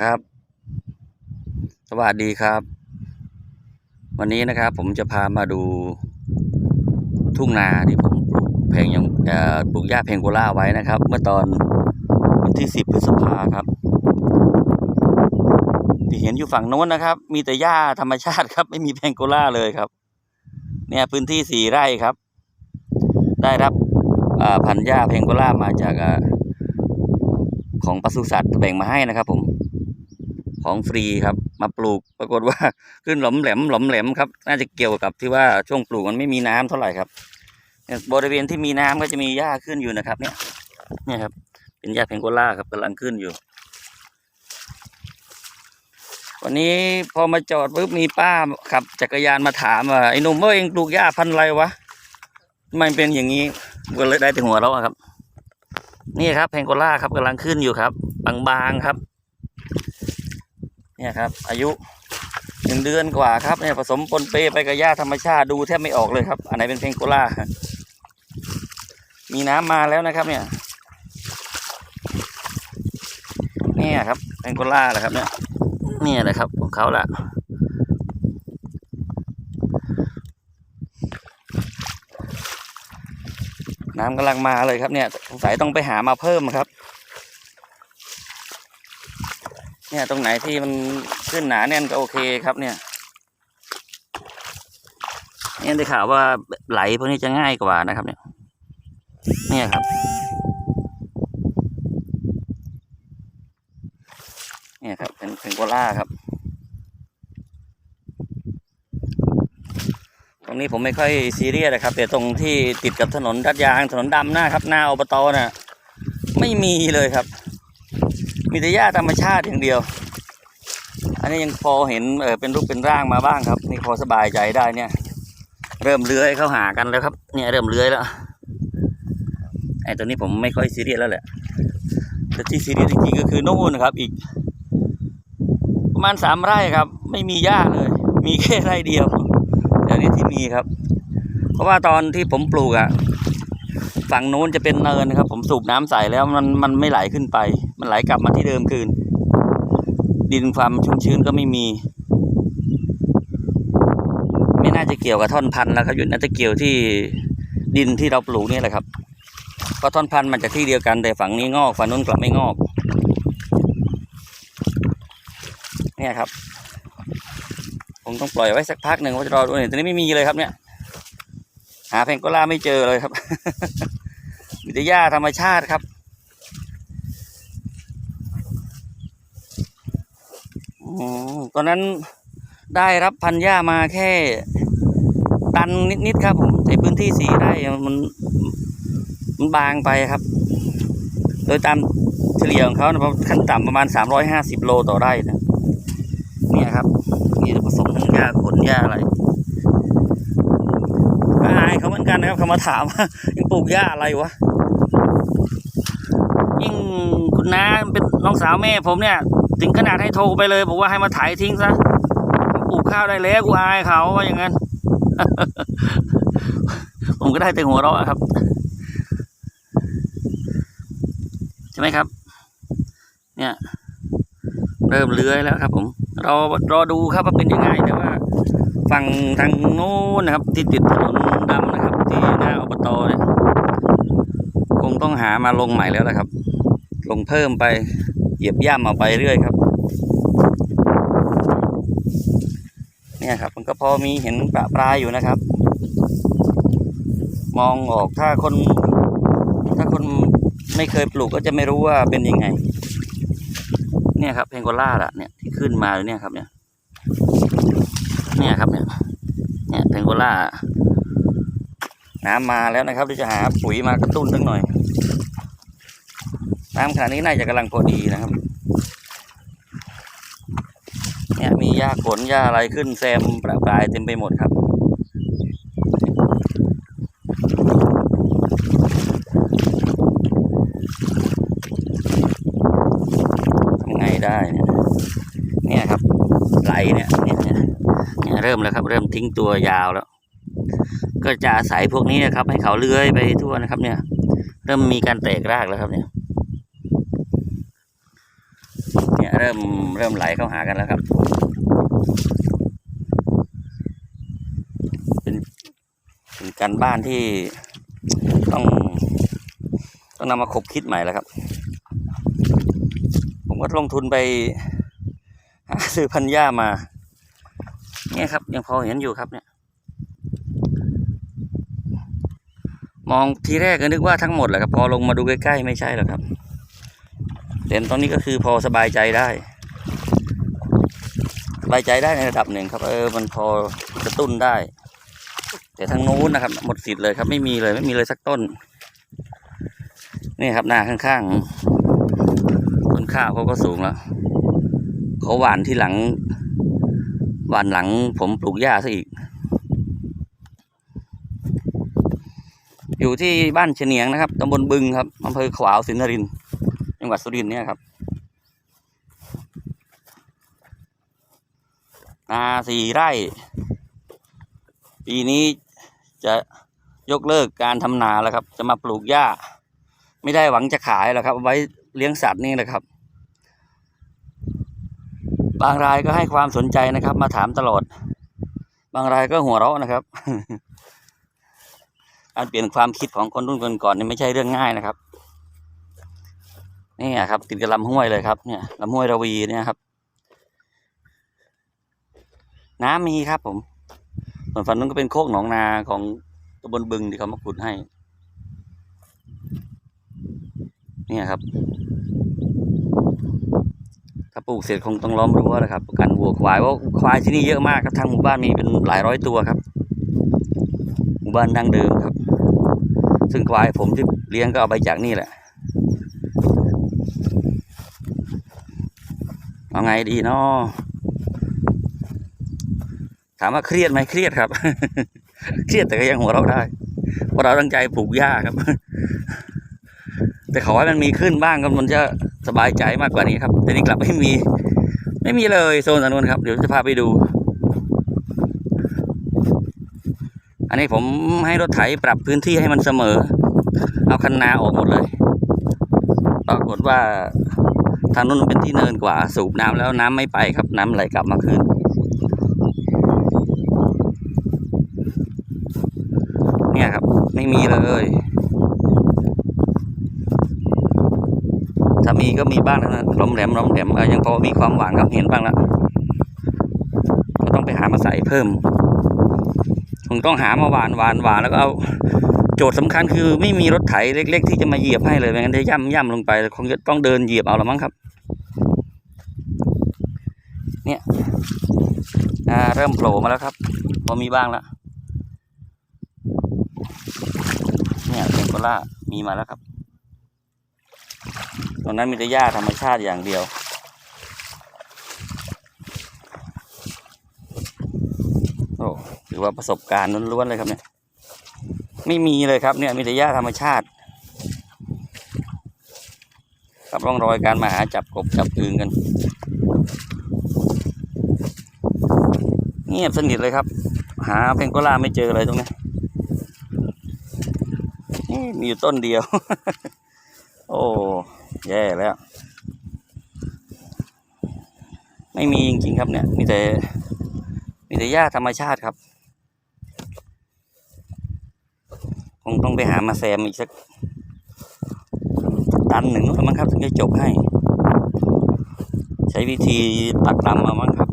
ครับ สวัสดีครับ วันนี้นะครับผมจะพามาดูทุ่งนาที่ผมปลูกเพลงยังเอ่อปลูกหญ้าเพงโกล่าไว้นะครับ เมื่อตอนวันที่10พฤษภาครับ ที่เห็นอยู่ฝั่งโน้นนะครับ มีแต่หญ้าธรรมชาติครับ ไม่มีเพงโกล่าเลยครับ เนี่ยพื้นที่สี่ไร่ครับ ได้รับพันหญ้าเพงโกล่ามาจากของปศุสัตว์แบ่งมาให้นะครับผม ของฟรีครับ มาปลูกปรากฏว่าขึ้นหลอมแหลมหลอมแหลมครับ น่าจะเกี่ยวกับที่ว่าช่วงปลูกมันไม่มีน้ำเท่าไหร่ครับบริเวณที่มีน้ำก็จะมีหญ้าขึ้นอยู่นะครับ เนี่ยเนี่ยครับ เป็นหญ้าเพงโกล่าครับกำลังขึ้นอยู่ วันนี้พอมาจอดปุ๊บมีป้าขับจักรยานมาถามว่าไอ้หนุ่มว่าเองปลูกหญ้าพันไรวะทำไมเป็นอย่างนี้ก็เลยได้แต่หัวเราครับ นี่ครับเพงโกล่าครับกำลังขึ้นอยู่ครับ บางๆครับ เนี่ยครับ อายุหนึ่งเดือนกว่าครับเนี่ยผสมปนเปไปกับหญ้าธรรมชาติดูแทบไม่ออกเลยครับ อันไหนเป็นเพงโกล่ามีน้ำมาแล้วนะครับ เนี่ยเนี่ยครับเพงโกล่าแหละครับ เนี่ยเนี่ยแหละครับ ของเขาละน้ำกำลังมาเลยครับเนี่ยสงสัยต้องไปหามาเพิ่มครับ เนี่ยตรงไหนที่มันขึ้นหนาแน่นก็โอเคครับเนี่ยเนี่ยได้ข่าวว่าไหลพวกนี้จะง่ายกว่านะครับ เนี่ย เนี่ยครับ เนี่ยครับ เป็นเป็นโกล่าครับ ตรงนี้ผมไม่ค่อยซีเรียสนะครับ แต่ตรงที่ติดกับถนนดัดยางถนนดำหน้าครับ หน้าอบตน่ะ ไม่มีเลยครับ มีแต่หญ้าธรรมชาติอย่างเดียว อันนี้ยังพอเห็นเออเป็นรูปเป็นร่างมาบ้างครับ นี่พอสบายใจได้เนี่ย เริ่มเลื้อยเข้าหากันแล้วครับ เนี่ยเริ่มเลื้อยแล้วไอ้ตัวนี้ผมไม่ค่อยซีเรียสแล้วแหละแต่ที่ซีเรียสจริงๆก็คือโน่นนะครับ อีก ประมาณสามไร่ครับ ไม่มีหญ้าเลย มีแค่ไร่เดียวเดี๋ยวนี้ที่มีครับ เพราะว่าตอนที่ผมปลูกอะ่ะฝั่งโน้นจะเป็นเนินนะครับ ผมสูบน้ำใส่แล้วมันมันไม่ไหลขึ้นไป มันไหลกลับมาที่เดิมคืน ดินความชุ่มชื้นก็ไม่มี ไม่น่าจะเกี่ยวกับท่อนพันธุ์แล้วครับอยู่น่าจะเกี่ยวที่ดินที่เราปลูกนี่แหละครับเพราะท่อนพันธุ์มันจากที่เดียวกันแต่ฝั่งนี้งอกฝั่งนู้นกลับไม่งอก เนี่ยครับผมต้องปล่อยไว้สักพักหนึ่งว่าจะรอดูเนี่ยตอนนี้ไม่มีเลยครับเนี่ย หาเพงโกล่าไม่เจอเลยครับ มีแต่หญ้าธรรมชาติครับอืม ตอนนั้นได้รับพันธุ์หญ้ามาแค่ ตันนิดๆครับผมในพื้นที่สี่ไร่มันมันบางไปครับ โดยตามเฉลี่ยของเขานะขั้นต่ำประมาณสามร้อยห้าสิบโลต่อไร่นะเนี่ยครับ นี่ผสมทั้งหญ้าขนหญ้าอะไรก็อายเขาเหมือนกันนะครับเขามาถามว่ายังปลูกหญ้าอะไรวะยิ่งคุณน้าเป็นน้องสาวแม่ผมเนี่ย ถึงขนาดให้โทรไปเลย บอกว่าให้มาถ่ายทิ้งซะปลูกข้าวได้แล้วกูอายเขาว่าอย่างนั้น ผมก็ได้แต่หัวเราะครับ ใช่ไหมครับ เนี่ย เริ่มเลื้อยแล้วครับ ผมรอรอดูครับว่าเป็นยังไงแต่ว่าฝั่งทางโน้นนะครับ ที่ติดถนนดำนะครับ ที่หน้าอบตเนี่ยคงต้องหามาลงใหม่แล้วแหละครับ ลงเพิ่มไป เหยียบย่ำเอาไปเรื่อยครับ เนี่ยครับ มันก็พอมีเห็นประปรายอยู่นะครับ มองออกถ้าคน ถ้าคนไม่เคยปลูกก็จะไม่รู้ว่าเป็นยังไง เนี่ยครับเพงโกล่าล่ะเนี่ยที่ขึ้นมาเนี่ยครับ เนี่ย เนี่ยครับเนี่ยเนี่ยเพงโกล่าน้ำมาแล้วนะครับที่จะหาปุ๋ยมากระตุ้นสักหน่อย น้ำขนาดนี้น่าจะกำลังพอดีนะครับ เนี่ยมีหญ้าขนหญ้าอะไรขึ้นแซมประปรายเต็มไปหมดครับทำไงได้เนี่ยเนี่ยครับไหลเนี่ยเนี่ยเนี่ยเริ่มแล้วครับ เริ่มทิ้งตัวยาวแล้ว ก็จะอาศัยพวกนี้นะครับ ให้เขาเลื้อยไปทั่วนะครับ เนี่ย เริ่มมีการแตกรากแล้วครับเนี่ย เริ่มเริ่มไหลเข้าหากันแล้วครับ เป็นเป็นการบ้านที่ต้อง ต้องนำมาคบคิดใหม่แล้วครับ ผมก็ลงทุนไปหาซื้อพันธุ์หญ้ามาเนี่ยครับ ยังพอเห็นอยู่ครับเนี่ย มองทีแรกก็นึกว่าทั้งหมดแหละครับ พอลงมาดูใกล้ๆไม่ใช่หรอกครับ เด่นตรงนี้ก็คือพอสบายใจได้ สบายใจได้ในระดับหนึ่งครับ เออมันพอกระตุ้นได้ แต่ทางนู้นนะครับ หมดสิทธิ์เลยครับไม่มีเลยไม่มีเลยสักต้น นี่ครับหน้าข้างๆต้นข้าวเขาก็สูงแล้วเขาหวานที่หลังหวานหลังผมปลูกหญ้าซะอีก อยู่ที่บ้านเฉนียงนะครับตำบลบึงครับอำเภอขวาวสินนรินทร์ จังหวัดสุรินทร์เนี่ยครับ นาสี่ไร่ ปีนี้จะยกเลิกการทำนาแล้วครับ จะมาปลูกหญ้า ไม่ได้หวังจะขายหรอกครับเอาไว้เลี้ยงสัตว์นี่นะครับ บางรายก็ให้ความสนใจนะครับ มาถามตลอด บางรายก็หัวเราะนะครับการเปลี่ยนความคิดของคนรุ่นก่อนๆนี่ไม่ใช่เรื่องง่ายนะครับ นี่ครับติดกับลำห้วยเลยครับเนี่ยลำห้วยระวีเนี่ยครับ น้ำมีครับ ผมส่วนฝั่งนู้นก็เป็นโคกหนองนาของตำบลบึงที่เขามาขุดให้ เนี่ยครับ ถ้าปลูกเสร็จคงต้องล้อมรั้วแล้วครับกันวัวควายเพราควายที่นี่เยอะมากครับทางหมู่บ้านมีเป็นหลายร้อยตัวครับ หมู่บ้านดั้งเดิมครับ ซึ่งควายผมที่เลี้ยงก็เอาไปจากนี่แหละ เอาไงดีเนาะถามว่าเครียดไหมเครียดครับ เครียดแต่ก็ยังหัวเราะได้เพราะเราตั้งใจปลูกหญ้าครับ แต่ขอให้มันมีขึ้นบ้างก็มันจะสบายใจมากกว่านี้ครับ แต่นี่กลับไม่มี ไม่มีเลยโซนอันนู้นครับ เดี๋ยวจะพาไปดู อันนี้ผมให้รถไถปรับพื้นที่ให้มันเสมอ เอาคันนาออกหมดเลย ปรากฏว่า ทางนู้นเป็นที่เนินกว่าสูบน้ำแล้วน้ำไม่ไปครับ น้ำไหลกลับมาคืนเนี่ยครับ ไม่มีเลยถ้ามีก็มีบ้างนะล้มแหลมล้มแหลมยังพอมีความหวังครับเห็นบ้างแล้วก็ต้องไปหามาใส่เพิ่มคงต้องหามาหวานหวานหวานแล้วก็เอา โจทย์สำคัญคือไม่มีรถไถเล็ก ๆ ที่จะมาเหยียบให้เลยไม่งั้นเดี๋ยวย่ำย่ำลงไปคงจะต้องเดินเหยียบเอาละมั้งครับ เนี่ยอ่าเริ่มโผล่มาแล้วครับพอมีบ้างแล้วเนี่ยเทมโปล่ามีมาแล้วครับตรงนั้นมีแต่หญ้าธรรมชาติอย่างเดียว โอ้ถือว่าประสบการณ์ล้วนๆเลยครับเนี่ย ไม่มีเลยครับเนี่ยมีแต่หญ้าธรรมชาติ กับร่องรอยการมาหาจับกบจับอึงกันเงียบสนิทเลยครับ หาเพงโกล่าไม่เจอเลยตรงนี้นี่มีอยู่ต้นเดียว โอ้แย่แล้ว ไม่มีจริงๆครับเนี่ย มีแต่มีแต่หญ้าธรรมชาติครับ คงต้อง ไปหามาแซมอีกสักตันหนึ่งแล้วมั้งครับถึงจะจบให้ ใช้วิธีปักดำเอามั้งครับ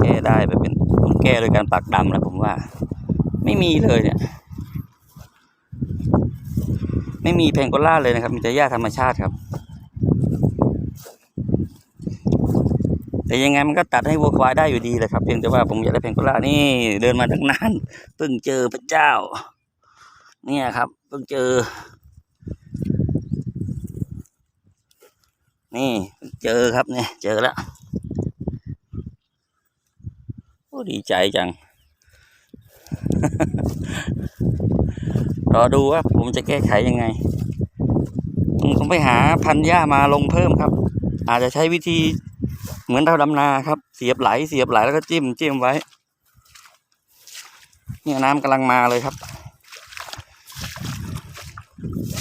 แก้ได้แบบเป็นต้องแก้โดยการปักดำนะผมว่า ไม่มีเลยเนี่ย ไม่มีเพงโกล่าเลยนะครับ มีแต่หญ้าธรรมชาติครับ แต่ยังไงมันก็ตัดให้วัวควายได้อยู่ดีเลยครับเพียงแต่ว่าผมอยากได้เพงโกล่านี่เดินมาตั้งนานเพิ่งเจอพระเจ้า เนี่ยครับเพิ่งเจอ นี่เจอครับเนี่ยเจอแล้วโอ้ดีใจจัง รอดูว่าผมจะแก้ไขยังไงผมต้องไปหาพันหญ้ามาลงเพิ่มครับ อาจจะใช้วิธีเหมือนเราดำนาครับ เสียบไหลเสียบไหลแล้วก็จิ้มจิ้มไว้ เนี่ยน้ำกำลังมาเลยครับ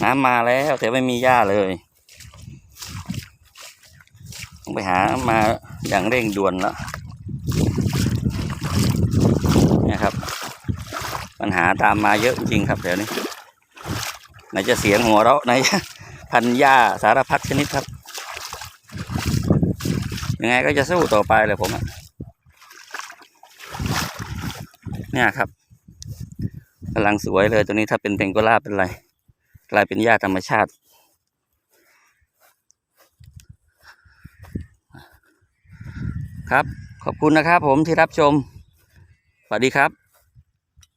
น้ำมาแล้วแต่ไม่มีหญ้าเลยต้องไปหามาอย่างเร่งด่วนแล้วนี่ครับ ปัญหาตามมาเยอะจริงครับเดี๋ยวนี้ ไหนจะเสียงหัวเราะไหนพันหญ้าสารพัดชนิดครับ ยังไงก็จะสู้ต่อไปเลยผมอะเนี่ยครับกำลังสวยเลยตัวนี้ถ้าเป็นเพงโกล่าเป็นไร กลายเป็นหญ้าธรรมชาติ ครับ ขอบคุณนะครับผมที่รับชม สวัสดีครับ